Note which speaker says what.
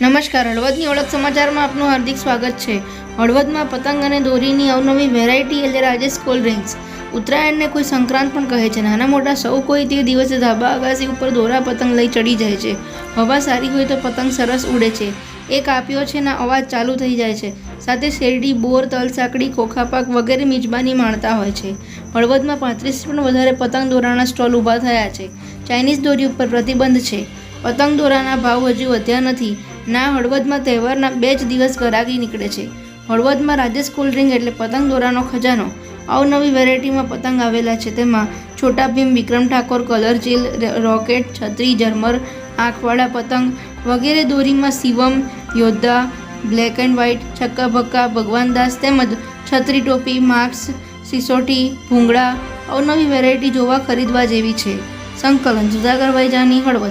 Speaker 1: નમસ્કાર, હળવદની ઓળખ સમાચારમાં આપનું હાર્દિક સ્વાગત છે. હળવદમાં પતંગ અને દોરીની અવનવી વેરાયટી એટલે રાજેશ કોલ્ડ ડ્રિંક્સ ઉત્તરાયણને કોઈ સંક્રાંત પણ કહે છે. નાના મોટા સૌ કોઈ તે દિવસે ધાબા અગાસી ઉપર દોરા પતંગ લઈ ચડી જાય છે. હવા સારી હોય તો પતંગ સરસ ઉડે છે. એક આપ્યો છે ના અવાજ ચાલુ થઈ જાય છે. સાથે શેરડી, બોર, તલસાકડી ખોખાપાક વગેરે મિજબાની માણતા હોય છે. હળવદમાં પાંત્રીસ પણ વધારે પતંગ દોરાના સ્ટોલ ઊભા થયા છે. ચાઇનીઝ દોરી ઉપર પ્રતિબંધ છે. પતંગ દોરાના ભાવ હજુ વધ્યા નથી. ના, હળવદમાં તહેવારના બે જ દિવસ ગરાગી નીકળે છે. હળવદમાં રાજેશ કોલ્ડ્રિંક એટલે પતંગ દોરાનો ખજાનો. અવનવી વેરાયટીમાં પતંગ આવેલા છે. તેમાં છોટા ભીમ, વિક્રમ ઠાકોર, કલર જેલ રોકેટ, છત્રી, ઝરમર, આંખવાળા પતંગ વગેરે દોરીમાં શિવમ, યોદ્ધા બ્લેક એન્ડ વ્હાઇટ છક્કા ભક્કા ભગવાનદાસ તેમજ છત્રી ટોપી માસ્ક સિસોટી, ભૂંગળા અવનવી વેરાયટી જોવા ખરીદવા જેવી છે. સંકલન, જુદાગર જાની હળવદ.